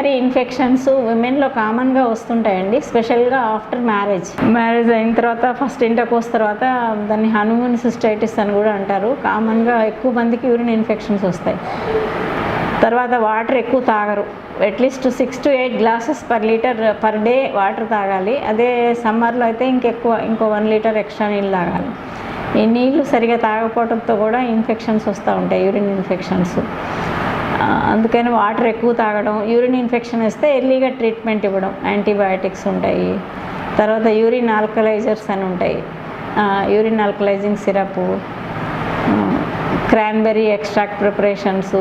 Infections ఉమెన్లో కామన్గా వస్తుంటాయండి స్పెషల్గా after marriage marriage అయిన తర్వాత ఫస్ట్ ఇంటర్కోర్స్ తర్వాత దాన్ని హనుమూన్ సిస్టైటిస్ అని కూడా అంటారు. కామన్గా ఎక్కువ మందికి యూరిన్ ఇన్ఫెక్షన్స్ వస్తాయి. తర్వాత వాటర్ ఎక్కువ తాగరు. At least six to eight glasses per litre per day water తాగాలి. అదే సమ్మర్లో అయితే ఇంకెక్కువ ఇంకో వన్ లీటర్ ఎక్స్ట్రా నీళ్ళు తాగాలి. ఈ నీళ్ళు సరిగా తాగకపోవడంతో కూడా ఇన్ఫెక్షన్స్ వస్తూ ఉంటాయి యూరిన్ ఇన్ఫెక్షన్స్ అందుకని వాటర్ ఎక్కువ తాగడం యూరిన్ ఇన్ఫెక్షన్ వస్తే ఎర్లీగా ట్రీట్మెంట్ ఇవ్వడం. యాంటీబయాటిక్స్ ఉంటాయి. తర్వాత యూరిన్ ఆల్కలైజర్స్ అని ఉంటాయి. Urine alkalizing syrup cranberry extract preparations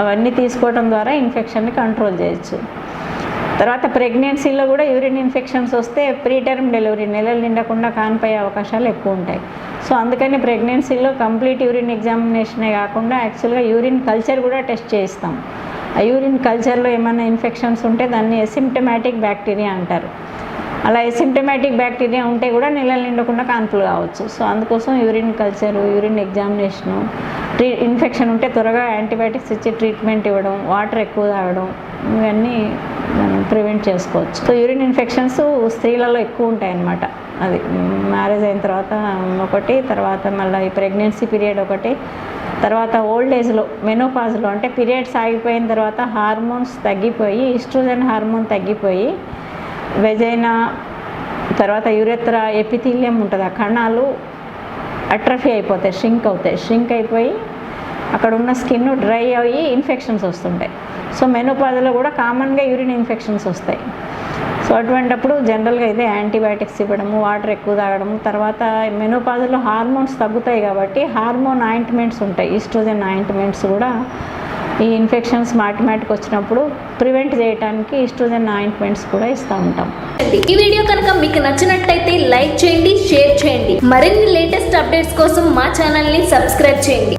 అవన్నీ తీసుకోవడం ద్వారా ఇన్ఫెక్షన్ని కంట్రోల్ చేయొచ్చు. తర్వాత ప్రెగ్నెన్సీలో కూడా యూరిన్ ఇన్ఫెక్షన్స్ వస్తే ప్రీ టర్మ్ డెలివరీ నెలలు నిండకుండా కానిపోయే అవకాశాలు ఎక్కువ ఉంటాయి. సో అందుకని ప్రెగ్నెన్సీలో కంప్లీట్ యూరిన్ ఎగ్జామినేషనే కాకుండా యాక్చువల్గా యూరిన్ కల్చర్ కూడా టెస్ట్ చేయిస్తాం. ఆ యూరిన్ కల్చర్లో ఏమైనా ఇన్ఫెక్షన్స్ ఉంటే దాన్ని ఎసిమ్టమాటిక్ బ్యాక్టీరియా అంటారు. అలా ఎసిమ్టమాటిక్ బ్యాక్టీరియా ఉంటే కూడా నెలలు నిండకుండా కాన్పులు కావచ్చు. సో అందుకోసం యూరిన్ కల్చరు యూరిన్ ఎగ్జామినేషను ట్రీ ఇన్ఫెక్షన్ ఉంటే త్వరగా యాంటీబయాటిక్స్ ఇచ్చి ట్రీట్మెంట్ ఇవ్వడం వాటర్ ఎక్కువ తాగడం ఇవన్నీ ప్రివెంట్ చేసుకోవచ్చు. సో యూరిన్ ఇన్ఫెక్షన్స్ స్త్రీలలో ఎక్కువ ఉంటాయి అన్నమాట అది మ్యారేజ్ అయిన తర్వాత ఒకటి తర్వాత మళ్ళీ ఈ ప్రెగ్నెన్సీ పీరియడ్ ఒకటి తర్వాత ఓల్డ్ ఏజ్లో మెనోపాజ్లో అంటే పీరియడ్స్ ఆగిపోయిన తర్వాత హార్మోన్స్ తగ్గిపోయి ఈస్ట్రోజన్ హార్మోన్ తగ్గిపోయి వెజైనా తర్వాత యురేత్ర ఎపిథీలియం ఉంటుంది ఆ కణాలు అట్రఫీ అయిపోతాయి షింక్ అవుతాయి. షింక్ అయిపోయి అక్కడ ఉన్న స్కిన్ డ్రై అయ్యి ఇన్ఫెక్షన్స్ వస్తుంటాయి. సో మెనోపాజ్లో కూడా కామన్గా యూరిన్ ఇన్ఫెక్షన్స్ వస్తాయి. సో అటువంటప్పుడు జనరల్గా ఇదే యాంటీబయాటిక్స్ ఇవ్వడము వాటర్ ఎక్కువ తాగడము తర్వాత మెనోపాజ్లో హార్మోన్స్ తగ్గుతాయి కాబట్టి హార్మోన్ ఆయింట్మెంట్స్ ఉంటాయి. ఈస్ట్రోజన్ ఆయింట్మెంట్స్ కూడా ఈ ఇన్ఫెక్షన్స్ మాటిమాటికి వచ్చినప్పుడు ప్రివెంట్ చేయడానికి ఈస్ట్రోజన్ ఆయింట్మెంట్స్ కూడా ఇస్తూ ఉంటాం. ఈ వీడియో కనుక మీకు నచ్చినట్లయితే లైక్ చేయండి షేర్ చేయండి. మరిన్ని లేటెస్ట్ అప్డేట్స్ కోసం మా ఛానల్ని సబ్స్క్రైబ్ చేయండి.